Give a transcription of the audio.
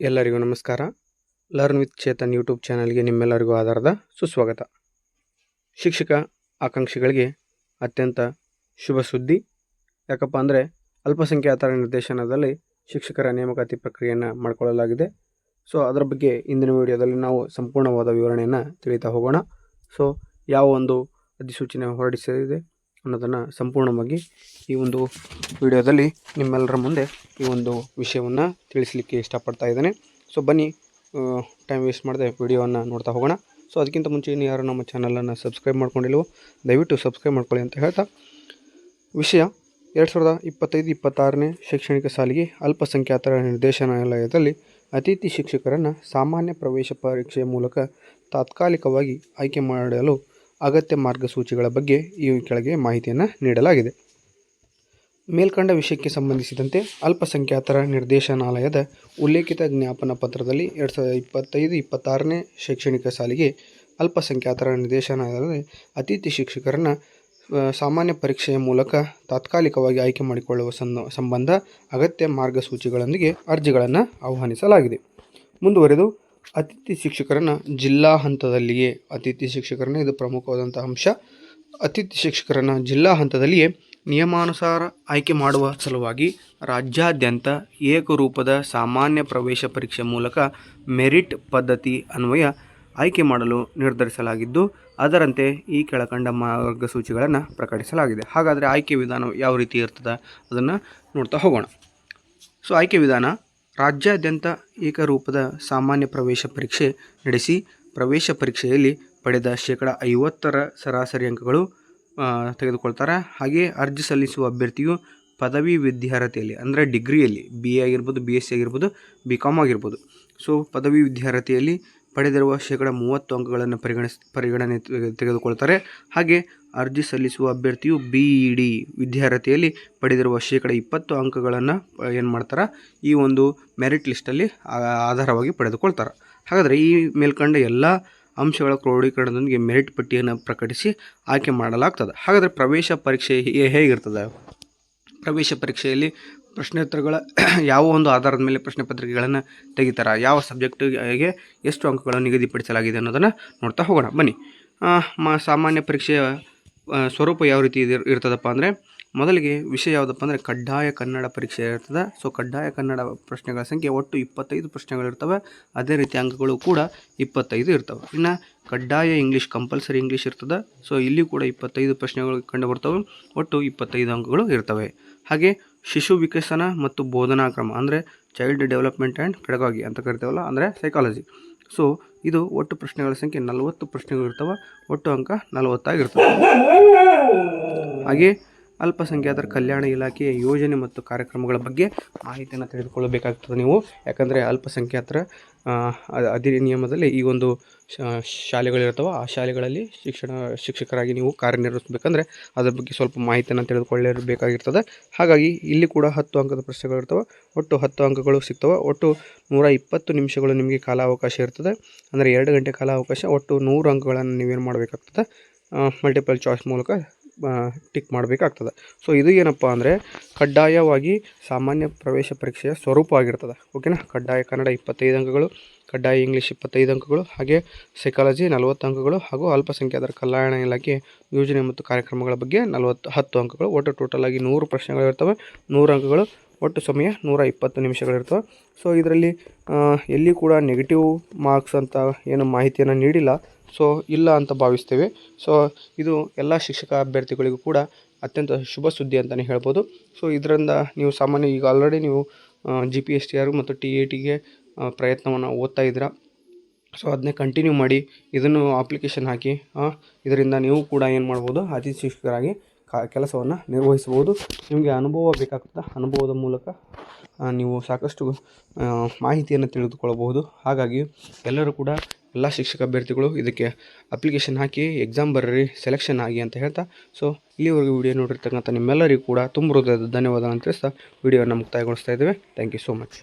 ಎಲ್ಲರಿಗೂ ನಮಸ್ಕಾರ. Learn with Chetan YouTube ಚಾನಲ್ಗೆ ನಿಮ್ಮೆಲ್ಲರಿಗೂ ಆಧಾರದ ಸುಸ್ವಾಗತ. ಶಿಕ್ಷಕ ಆಕಾಂಕ್ಷಿಗಳಿಗೆ ಅತ್ಯಂತ ಶುಭ ಸುದ್ದಿ. ಯಾಕಪ್ಪ ಅಂದರೆ ಅಲ್ಪಸಂಖ್ಯಾತರ ನಿರ್ದೇಶನದಲ್ಲಿ ಶಿಕ್ಷಕರ ನೇಮಕಾತಿ ಪ್ರಕ್ರಿಯೆಯನ್ನು ಮಾಡಿಕೊಳ್ಳಲಾಗಿದೆ. ಸೊ ಅದರ ಬಗ್ಗೆ ಇಂದಿನ ವಿಡಿಯೋದಲ್ಲಿ ನಾವು ಸಂಪೂರ್ಣವಾದ ವಿವರಣೆಯನ್ನು ತಿಳಿತಾ ಹೋಗೋಣ. ಸೊ ಯಾವ ಒಂದು ಅಧಿಸೂಚನೆ ಹೊರಡಿಸಿದೆ ಅನ್ನೋದನ್ನು ಸಂಪೂರ್ಣವಾಗಿ ಈ ಒಂದು ವಿಡಿಯೋದಲ್ಲಿ ನಿಮ್ಮೆಲ್ಲರ ಮುಂದೆ ಈ ಒಂದು ವಿಷಯವನ್ನು ತಿಳಿಸಲಿಕ್ಕೆ ಇಷ್ಟಪಡ್ತಾ ಇದ್ದೇನೆ. ಸೊ ಬನ್ನಿ ಟೈಮ್ ವೇಸ್ಟ್ ಮಾಡದೆ ವಿಡಿಯೋವನ್ನು ನೋಡ್ತಾ ಹೋಗೋಣ. ಸೊ ಅದಕ್ಕಿಂತ ಮುಂಚೆ ಇನ್ನು ಯಾರು ನಮ್ಮ ಚಾನಲನ್ನು ಸಬ್ಸ್ಕ್ರೈಬ್ ಮಾಡ್ಕೊಂಡಿಲ್ವೋ, ದಯವಿಟ್ಟು ಸಬ್ಸ್ಕ್ರೈಬ್ ಮಾಡ್ಕೊಳ್ಳಿ ಅಂತ ಹೇಳ್ತಾ. ವಿಷಯ, ಎರಡು ಸಾವಿರದ ಇಪ್ಪತ್ತೈದು, ಇಪ್ಪತ್ತಾರನೇ ಶೈಕ್ಷಣಿಕ ಸಾಲಿಗೆ ಅಲ್ಪಸಂಖ್ಯಾತರ ನಿರ್ದೇಶನಾಲಯದಲ್ಲಿ ಅತಿಥಿ ಶಿಕ್ಷಕರನ್ನು ಸಾಮಾನ್ಯ ಪ್ರವೇಶ ಪರೀಕ್ಷೆಯ ಮೂಲಕ ತಾತ್ಕಾಲಿಕವಾಗಿ ಆಯ್ಕೆ ಮಾಡಲು ಅಗತ್ಯ ಮಾರ್ಗಸೂಚಿಗಳ ಬಗ್ಗೆ ಈ ಕೆಳಗೆ ಮಾಹಿತಿಯನ್ನು ನೀಡಲಾಗಿದೆ. ಮೇಲ್ಕಂಡ ವಿಷಯಕ್ಕೆ ಸಂಬಂಧಿಸಿದಂತೆ ಅಲ್ಪಸಂಖ್ಯಾತರ ನಿರ್ದೇಶನಾಲಯದ ಉಲ್ಲೇಖಿತ ಜ್ಞಾಪನ ಪತ್ರದಲ್ಲಿ ಎರಡು ಸಾವಿರದ ಇಪ್ಪತ್ತೈದು, ಇಪ್ಪತ್ತಾರನೇ ಶೈಕ್ಷಣಿಕ ಸಾಲಿಗೆ ಅಲ್ಪಸಂಖ್ಯಾತರ ನಿರ್ದೇಶನಾಲಯದಲ್ಲಿ ಅತಿಥಿ ಶಿಕ್ಷಕರನ್ನು ಸಾಮಾನ್ಯ ಪರೀಕ್ಷೆಯ ಮೂಲಕ ತಾತ್ಕಾಲಿಕವಾಗಿ ಆಯ್ಕೆ ಮಾಡಿಕೊಳ್ಳುವ ಸಂಬಂಧ ಅಗತ್ಯ ಮಾರ್ಗಸೂಚಿಗಳೊಂದಿಗೆ ಅರ್ಜಿಗಳನ್ನು ಆಹ್ವಾನಿಸಲಾಗಿದೆ. ಮುಂದುವರೆದು ಅತಿಥಿ ಶಿಕ್ಷಕರನ್ನು ಜಿಲ್ಲಾ ಹಂತದಲ್ಲಿಯೇ, ಅತಿಥಿ ಶಿಕ್ಷಕರನ್ನ ಇದು ಪ್ರಮುಖವಾದಂಥ ಅಂಶ. ಅತಿಥಿ ಶಿಕ್ಷಕರನ್ನು ಜಿಲ್ಲಾ ಹಂತದಲ್ಲಿಯೇ ನಿಯಮಾನುಸಾರ ಆಯ್ಕೆ ಮಾಡುವ ಸಲುವಾಗಿ ರಾಜ್ಯಾದ್ಯಂತ ಏಕರೂಪದ ಸಾಮಾನ್ಯ ಪ್ರವೇಶ ಪರೀಕ್ಷೆ ಮೂಲಕ ಮೆರಿಟ್ ಪದ್ಧತಿ ಅನ್ವಯ ಆಯ್ಕೆ ಮಾಡಲು ನಿರ್ಧರಿಸಲಾಗಿದ್ದು, ಅದರಂತೆ ಈ ಕೆಳಕಂಡ ಮಾರ್ಗಸೂಚಿಗಳನ್ನು ಪ್ರಕಟಿಸಲಾಗಿದೆ. ಹಾಗಾದರೆ ಆಯ್ಕೆ ವಿಧಾನ ಯಾವ ರೀತಿ ಇರ್ತದೆ? ಅದನ್ನು ನೋಡ್ತಾ ಹೋಗೋಣ. ಸೊ ಆಯ್ಕೆ ವಿಧಾನ ರಾಜ್ಯಾದ್ಯಂತ ಏಕರೂಪದ ಸಾಮಾನ್ಯ ಪ್ರವೇಶ ಪರೀಕ್ಷೆ ನಡೆಸಿ ಪ್ರವೇಶ ಪರೀಕ್ಷೆಯಲ್ಲಿ ಪಡೆದ ಶೇಕಡ ಐವತ್ತರ ಸರಾಸರಿ ಅಂಕಗಳು ತೆಗೆದುಕೊಳ್ತಾರೆ. ಹಾಗೆಯೇ ಅರ್ಜಿ ಸಲ್ಲಿಸುವ ಅಭ್ಯರ್ಥಿಯು ಪದವಿ ವಿದ್ಯಾರ್ಹತೆಯಲ್ಲಿ, ಅಂದರೆ ಡಿಗ್ರಿಯಲ್ಲಿ ಬಿ ಎ ಆಗಿರ್ಬೋದು ಬಿ ಎಸ್ ಸಿ ಆಗಿರ್ಬೋದು ಬಿ ಕಾಮ್ ಆಗಿರ್ಬೋದು. ಸೊ ಪದವಿ ವಿದ್ಯಾರ್ಹತೆಯಲ್ಲಿ ಪಡೆದಿರುವ ಶೇಕಡ ಮೂವತ್ತು ಅಂಕಗಳನ್ನು ಪರಿಗಣಿಸ್, ಪರಿಗಣನೆ ತೆಗೆದುಕೊಳ್ತಾರೆ. ಹಾಗೆ ಅರ್ಜಿ ಸಲ್ಲಿಸುವ ಅಭ್ಯರ್ಥಿಯು ಬಿ ಇ ಡಿ ವಿದ್ಯಾರ್ಹತೆಯಲ್ಲಿ ಪಡೆದಿರುವ ಶೇಕಡ ಇಪ್ಪತ್ತು ಅಂಕಗಳನ್ನು ಏನು ಮಾಡ್ತಾರೆ? ಈ ಒಂದು ಮೆರಿಟ್ ಲಿಸ್ಟಲ್ಲಿ ಆಧಾರವಾಗಿ ಪಡೆದುಕೊಳ್ತಾರೆ. ಹಾಗಾದರೆ ಈ ಮೇಲ್ಕಂಡ ಎಲ್ಲ ಅಂಶಗಳ ಕ್ರೋಢೀಕರಣದೊಂದಿಗೆ ಮೆರಿಟ್ ಪಟ್ಟಿಯನ್ನು ಪ್ರಕಟಿಸಿ ಆಯ್ಕೆ ಮಾಡಲಾಗ್ತದೆ. ಹಾಗಾದರೆ ಪ್ರವೇಶ ಪರೀಕ್ಷೆ ಹೇಗಿರ್ತದೆ? ಪ್ರವೇಶ ಪರೀಕ್ಷೆಯಲ್ಲಿ ಪ್ರಶ್ನೋತ್ತರಗಳ ಯಾವ ಒಂದು ಆಧಾರದ ಮೇಲೆ ಪ್ರಶ್ನೆ ಪತ್ರಿಕೆಗಳನ್ನು ತೆಗಿತಾರ, ಯಾವ ಸಬ್ಜೆಕ್ಟಿಗೆ ಎಷ್ಟು ಅಂಕಗಳನ್ನು ನಿಗದಿಪಡಿಸಲಾಗಿದೆ ಅನ್ನೋದನ್ನು ನೋಡ್ತಾ ಹೋಗೋಣ. ಬನ್ನಿ. ಸಾಮಾನ್ಯ ಪರೀಕ್ಷೆಯ ಸ್ವರೂಪ ಯಾವ ರೀತಿ ಇರ್ತದಪ್ಪ ಅಂದರೆ, ಮೊದಲಿಗೆ ವಿಷಯ ಯಾವುದಪ್ಪ ಅಂದರೆ ಕಡ್ಡಾಯ ಕನ್ನಡ ಪರೀಕ್ಷೆ ಇರ್ತದೆ. ಸೊ ಕಡ್ಡಾಯ ಕನ್ನಡ ಪ್ರಶ್ನೆಗಳ ಸಂಖ್ಯೆ ಒಟ್ಟು ಇಪ್ಪತ್ತೈದು ಪ್ರಶ್ನೆಗಳಿರ್ತವೆ ಅದೇ ರೀತಿ ಅಂಕಗಳು ಕೂಡ ಇಪ್ಪತ್ತೈದು ಇರ್ತವೆ. ಇನ್ನು ಕಡ್ಡಾಯ ಇಂಗ್ಲೀಷ್ ಕಂಪಲ್ಸರಿ ಇಂಗ್ಲೀಷ್ ಇರ್ತದೆ. ಸೊ ಇಲ್ಲಿ ಕೂಡ ಇಪ್ಪತ್ತೈದು ಪ್ರಶ್ನೆಗಳು ಕಂಡು ಬರ್ತವೆ ಒಟ್ಟು ಇಪ್ಪತ್ತೈದು ಅಂಕಗಳು ಇರ್ತವೆ. ಹಾಗೆ ಶಿಶು ವಿಕಸನ ಮತ್ತು ಬೋಧನಾ ಕ್ರಮ, ಅಂದರೆ ಚೈಲ್ಡ್ ಡೆವಲಪ್ಮೆಂಟ್ ಆ್ಯಂಡ್ ಪೆಡಗಾಗಿ ಅಂತ ಕರಿತೇವಲ್ಲ, ಅಂದರೆ ಸೈಕಾಲಜಿ ಸೊ ಇದು ಒಟ್ಟು ಪ್ರಶ್ನೆಗಳ ಸಂಖ್ಯೆ ನಲವತ್ತು ಪ್ರಶ್ನೆಗಳು ಇರ್ತವೆ, ಒಟ್ಟು ಅಂಕ ನಲವತ್ತಾಗಿರ್ತವೆ ಹಾಗೆ ಅಲ್ಪಸಂಖ್ಯಾತರ ಕಲ್ಯಾಣ ಇಲಾಖೆಯ ಯೋಜನೆ ಮತ್ತು ಕಾರ್ಯಕ್ರಮಗಳ ಬಗ್ಗೆ ಮಾಹಿತಿಯನ್ನು ತಿಳಿದುಕೊಳ್ಳಬೇಕಾಗ್ತದೆ ನೀವು. ಯಾಕಂದರೆ ಅಲ್ಪಸಂಖ್ಯಾತರ ಅಧಿನಿಯಮದಲ್ಲಿ ಈ ಒಂದು ಶಾಲೆಗಳಿರ್ತವೆ ಆ ಶಾಲೆಗಳಲ್ಲಿ ಶಿಕ್ಷಣ, ಶಿಕ್ಷಕರಾಗಿ ನೀವು ಕಾರ್ಯನಿರ್ವಹಿಸಬೇಕಂದ್ರೆ ಅದರ ಬಗ್ಗೆ ಸ್ವಲ್ಪ ಮಾಹಿತಿಯನ್ನು ತಿಳಿದುಕೊಳ್ಳಬೇಕಾಗಿರ್ತದೆ. ಹಾಗಾಗಿ ಇಲ್ಲಿ ಕೂಡ ಹತ್ತು ಅಂಕದ ಪ್ರಶ್ನೆಗಳಿರ್ತವೆ. ಒಟ್ಟು ಹತ್ತು ಅಂಕಗಳು ಸಿಗ್ತವೆ. ಒಟ್ಟು ನೂರ ಇಪ್ಪತ್ತು ನಿಮಿಷಗಳು ನಿಮಗೆ ಕಾಲಾವಕಾಶ ಇರ್ತದೆ. ಅಂದರೆ ಎರಡು ಗಂಟೆ ಕಾಲಾವಕಾಶ. ಒಟ್ಟು ನೂರು ಅಂಕಗಳನ್ನು ನೀವೇನು ಮಾಡಬೇಕಾಗ್ತದೆ? ಮಲ್ಟಿಪಲ್ ಚಾಯ್ಸ್ ಮೂಲಕ ಟಿಕ್ ಮಾಡಬೇಕಾಗ್ತದೆ. ಸೊ ಇದು ಏನಪ್ಪ ಅಂದರೆ ಕಡ್ಡಾಯವಾಗಿ ಸಾಮಾನ್ಯ ಪ್ರವೇಶ ಪರೀಕ್ಷೆಯ ಸ್ವರೂಪ ಆಗಿರ್ತದೆ. ಓಕೆನಾ ಕಡ್ಡಾಯ ಕನ್ನಡ ಇಪ್ಪತ್ತೈದು ಅಂಕಗಳು, ಕಡ್ಡಾಯ ಇಂಗ್ಲೀಷ್ ಇಪ್ಪತ್ತೈದು ಅಂಕಗಳು, ಹಾಗೆ ಸೈಕಾಲಜಿ ನಲವತ್ತು ಅಂಕಗಳು ಹಾಗೂ ಅಲ್ಪಸಂಖ್ಯಾತರ ಕಲ್ಯಾಣ ಇಲಾಖೆ ಯೋಜನೆ ಮತ್ತು ಕಾರ್ಯಕ್ರಮಗಳ ಬಗ್ಗೆ ನಲವತ್ತು, ಹತ್ತು ಅಂಕಗಳು. ಒಟ್ಟು ಟೋಟಲ್ ಆಗಿ ನೂರು ಪ್ರಶ್ನೆಗಳಿರ್ತವೆ ನೂರು ಅಂಕಗಳು, ಒಟ್ಟು ಸಮಯ ನೂರ ಇಪ್ಪತ್ತು ನಿಮಿಷಗಳಿರ್ತವೆ ಸೊ ಇದರಲ್ಲಿ ಎಲ್ಲಿ ಕೂಡ ನೆಗೆಟಿವ್ ಮಾರ್ಕ್ಸ್ ಅಂತ ಏನು ಮಾಹಿತಿಯನ್ನು ನೀಡಿಲ್ಲ. ಸೊ ಇಲ್ಲ ಅಂತ ಭಾವಿಸ್ತೇವೆ. ಸೊ ಇದು ಎಲ್ಲ ಶಿಕ್ಷಕ ಅಭ್ಯರ್ಥಿಗಳಿಗೂ ಕೂಡ ಅತ್ಯಂತ ಶುಭ ಸುದ್ದಿ ಅಂತಲೇ ಹೇಳ್ಬೋದು. ಸೊ ಇದರಿಂದ ನೀವು ಸಾಮಾನ್ಯ ಈಗ ಆಲ್ರೆಡಿ ನೀವು G P S T R ಮತ್ತು ಟಿ ಎ ಟಿಗೆ ಪ್ರಯತ್ನವನ್ನು ಓದ್ತಾ ಇದ್ದೀರಾ. ಸೊ ಅದನ್ನೇ ಕಂಟಿನ್ಯೂ ಮಾಡಿ ಇದನ್ನು ಅಪ್ಲಿಕೇಶನ್ ಹಾಕಿ ಇದರಿಂದ ನೀವು ಕೂಡ ಏನು ಮಾಡ್ಬೋದು, ಅತಿಥಿ ಶಿಕ್ಷಕರಾಗಿ ಕೆಲಸವನ್ನು ನಿರ್ವಹಿಸ್ಬೋದು ನಿಮಗೆ ಅನುಭವ ಬೇಕಾಗುತ್ತೆ? ಅನುಭವದ ಮೂಲಕ ನೀವು ಸಾಕಷ್ಟು ಮಾಹಿತಿಯನ್ನು ತಿಳಿದುಕೊಳ್ಳಬಹುದು. ಹಾಗಾಗಿ ಎಲ್ಲರೂ ಕೂಡ ಎಲ್ಲ ಶಿಕ್ಷಕ ಅಭ್ಯರ್ಥಿಗಳು ಇದಕ್ಕೆ ಅಪ್ಲಿಕೇಶನ್ ಹಾಕಿ ಎಕ್ಸಾಮ್ ಬರ್ರಿ ಸೆಲೆಕ್ಷನ್ ಆಗಿ ಅಂತ ಹೇಳ್ತಾ ಸೊ ಇಲ್ಲಿವರೆಗೂ ವಿಡಿಯೋ ನೋಡಿರ್ತಕ್ಕಂಥ ನಿಮ್ಮೆಲ್ಲರಿಗೂ ಕೂಡ ತುಂಬ ಹೃದಯದ ಧನ್ಯವಾದ ತಿಳಿಸ್ತಾ ವಿಡಿಯೋನ ಮುಕ್ತಾಯಗೊಳಿಸ್ತಾ ಇದ್ದೇವೆ. Thank you so much